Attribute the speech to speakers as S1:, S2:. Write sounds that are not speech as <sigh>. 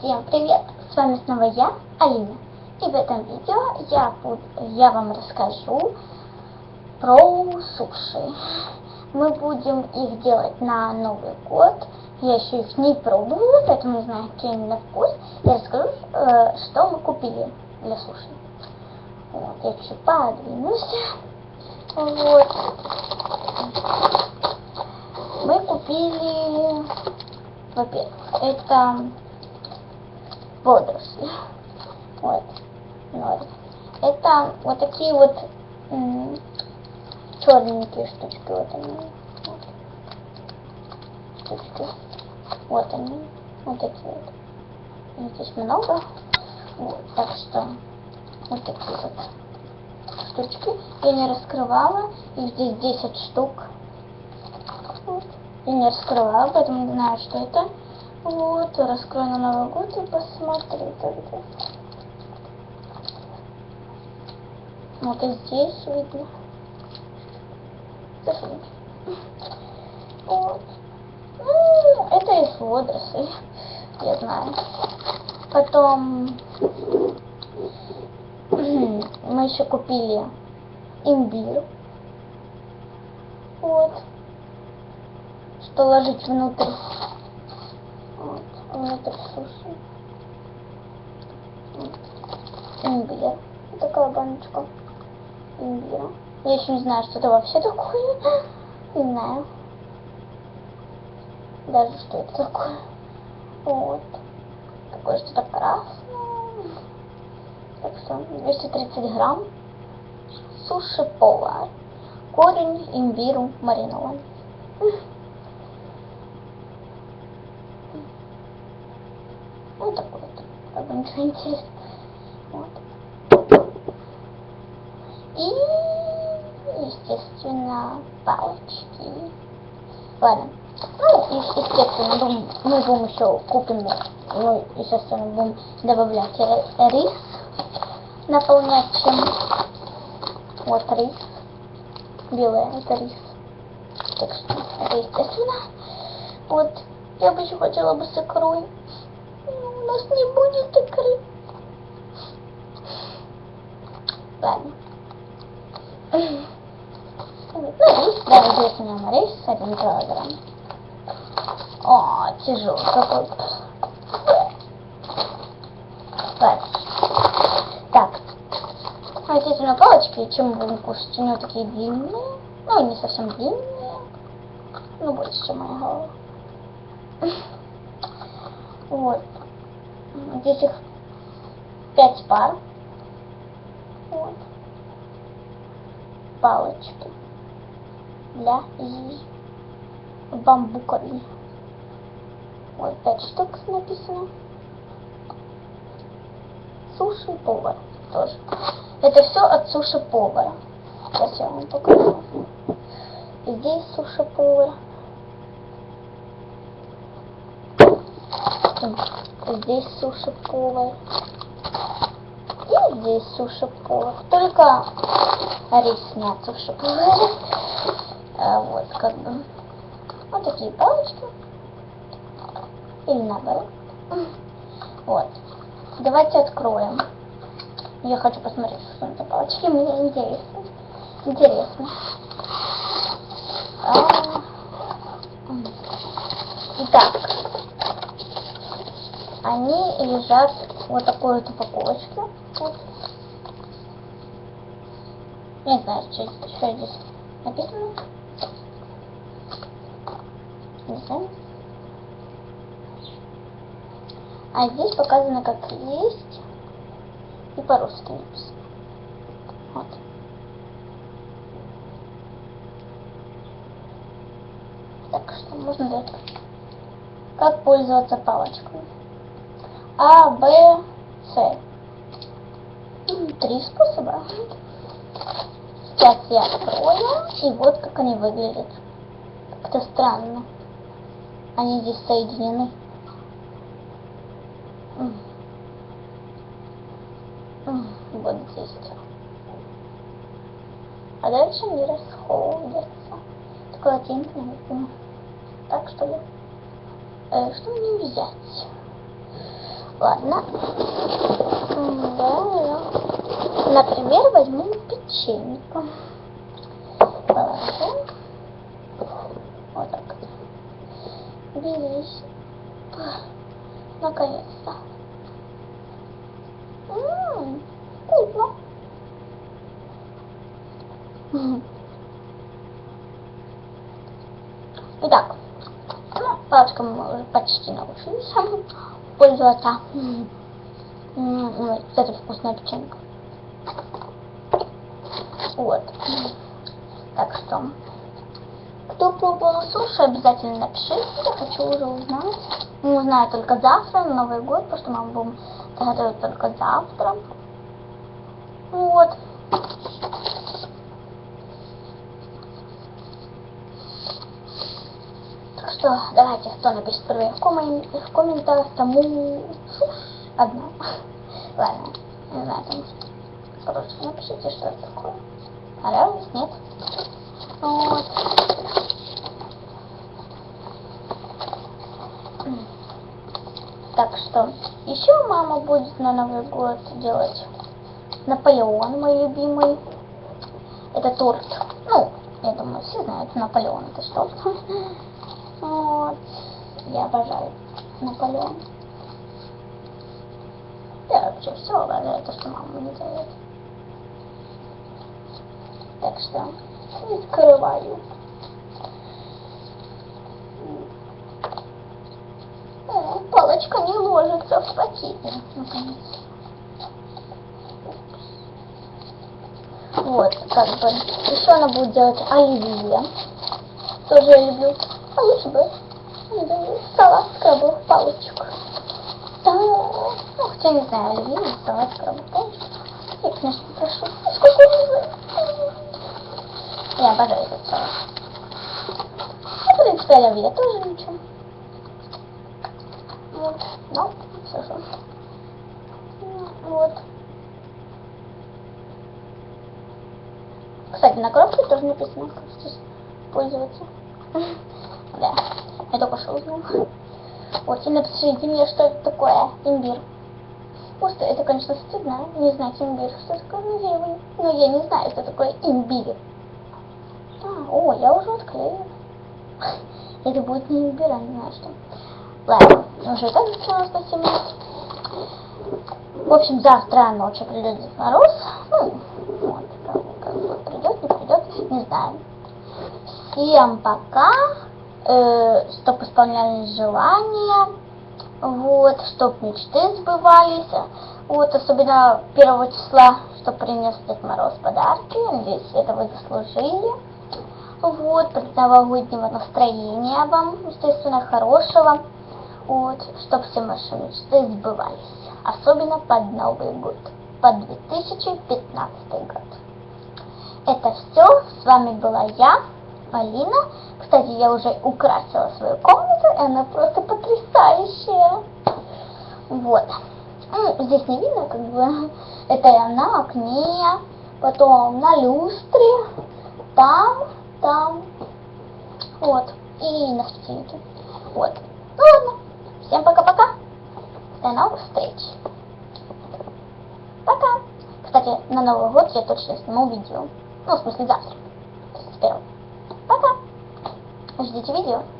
S1: Всем привет! С вами снова я, Алина. И в этом видео я, буду, я вам расскажу про суши. Мы будем их делать на Новый год. Я еще их не пробовала, поэтому не знаю, какие они на вкус. Я расскажу, э, что мы купили для суши. Вот, я чуть подвинусь. Вот. Мы купили, во-первых, это водоросли. Вот. Вот. Это вот такие вот черненькие штучки. Вот они. Вот. Штучки. Вот они. Вот такие вот. Здесь много. Вот. Так что вот такие вот штучки. Я не раскрывала. Их здесь 10 штук. Вот. Я не раскрывала, поэтому не знаю, что это. Вот, раскрой на Новый год и посмотри тогда. Вот и здесь видно. Вот. Ну, это из водорослей, я знаю. Потом <clears throat> мы еще купили имбирь. Вот. Что ложить внутрь внутрь суши. Имбирь. Такая баночка имбиря. Я еще не знаю, что это вообще такое. Не знаю. Даже что это такое. Вот. Такое что-то красное. Так что 230 грамм. Суши повар. Корень имбиру маринован. Ну, такой вот. Как. Вот. И, естественно, палочки. Ладно. Ну, естественно, мы будем еще купим, ну, естественно, будем добавлять рис, наполнять чем. Вот рис. Белый это рис. Так что это естественно. Вот. Я бы еще хотела бы с икрой нас не будет икры. Ладно. Ну, у меня рейс один килограмм. О, тяжелый какой. Ладно. Так. А здесь у меня палочки, чем будем кушать? У него такие длинные. Ну, не совсем длинные. Ну, больше, чем моя голова. Вот. Здесь их пять пар. Вот. Палочки для бамбуковые. Вот пять штук написано. Суши повар тоже. Это все от суши повара. Сейчас я вам покажу. Здесь суши повар. Здесь суши повар. И здесь суши повар. Только рис нет суши повара. А, вот как бы. Вот такие палочки. Или наоборот. Вот. Давайте откроем. Я хочу посмотреть, что это палочки. Мне интересно. Интересно. А... Итак, они лежат вот такой вот упаковочке. Не знаю, что, что здесь написано. Не знаю. А здесь показано как есть. И по-русски написано. Вот. Так что можно дать. Как пользоваться палочкой. А, Б, С. Три способа. Сейчас я открою, и вот как они выглядят. Как-то странно. Они здесь соединены. Вот здесь. А дальше они расходятся. Такой оттенок, Так что ли? Э, что мне взять? Ладно. Например, возьму печеньку. Положу. Вот так. Берись. Наконец-то. Ммм, вкусно. Итак, ну, палочкой мы уже почти научились пользоваться. Ой, Кстати, вкусная печенька. Вот. Так что, кто пробовал суши, обязательно напишите. Я хочу уже узнать. Не узнаю только завтра, на Новый год, потому что мы будем готовить только завтра. Вот. Так что давайте, кто напишет первый в, коммен- в комментариях, тому одна. <laughs> Ладно, не знаю, там короче, напишите, что это такое. Понравилось? Нет? Вот. Так что, еще мама будет на Новый год делать Наполеон, мой любимый. Это торт. Ну, я думаю, все знают, Наполеон это что. <laughs> Вот. Я обожаю Наполеон. Я вообще все обожаю, то, что мама мне делает. Так что, открываю. О, палочка не ложится в пакет. Наконец. Вот, как бы. Еще она будет делать оливье. Тоже я люблю. А лучше бы салат крабовых палочек. Да, ну, хотя не знаю, или салат с крабовых палочек. Я, конечно, прошу. Ну, сколько уже? Я обожаю этот салат. Ну, в принципе, оливье тоже ничего. Вот, ну, все же. Вот. Кстати, на коробке тоже написано, как здесь пользоваться. <laughs> Да, я только что узнал. Вот, и напишите мне, что это такое, имбирь. Просто это, конечно, стыдно, не знать имбирь, что такое, его, но я не знаю, что такое имбирь. А, о, я уже отклеила. <laughs> Это будет не имбирь, а не знаю что. Ладно, уже и так 7 минут. В общем, завтра ночью придет Дед Мороз. Ну, вот, как бы придет, не придет, не знаю. Всем пока. Э, чтоб исполнялись желания. Вот, чтоб мечты сбывались. Вот, особенно 1 числа, что принес Дед Мороз подарки. Надеюсь, это вы заслужили. Вот, предновогоднего настроения вам, естественно, хорошего. Вот, чтоб все ваши мечты сбывались. Особенно под Новый год, под 2015 год. Это все. С вами была я, Алина. Кстати, я уже украсила свою комнату, и она просто потрясающая. Вот. Здесь не видно, как бы, это я на окне, потом на люстре, там, там, вот, и на стенке. Вот. Ну ладно, всем пока-пока. До новых встреч. Пока. Кстати, на Новый год я точно сниму видео. Ну, в смысле, завтра. С первого. Пока. Ждите видео.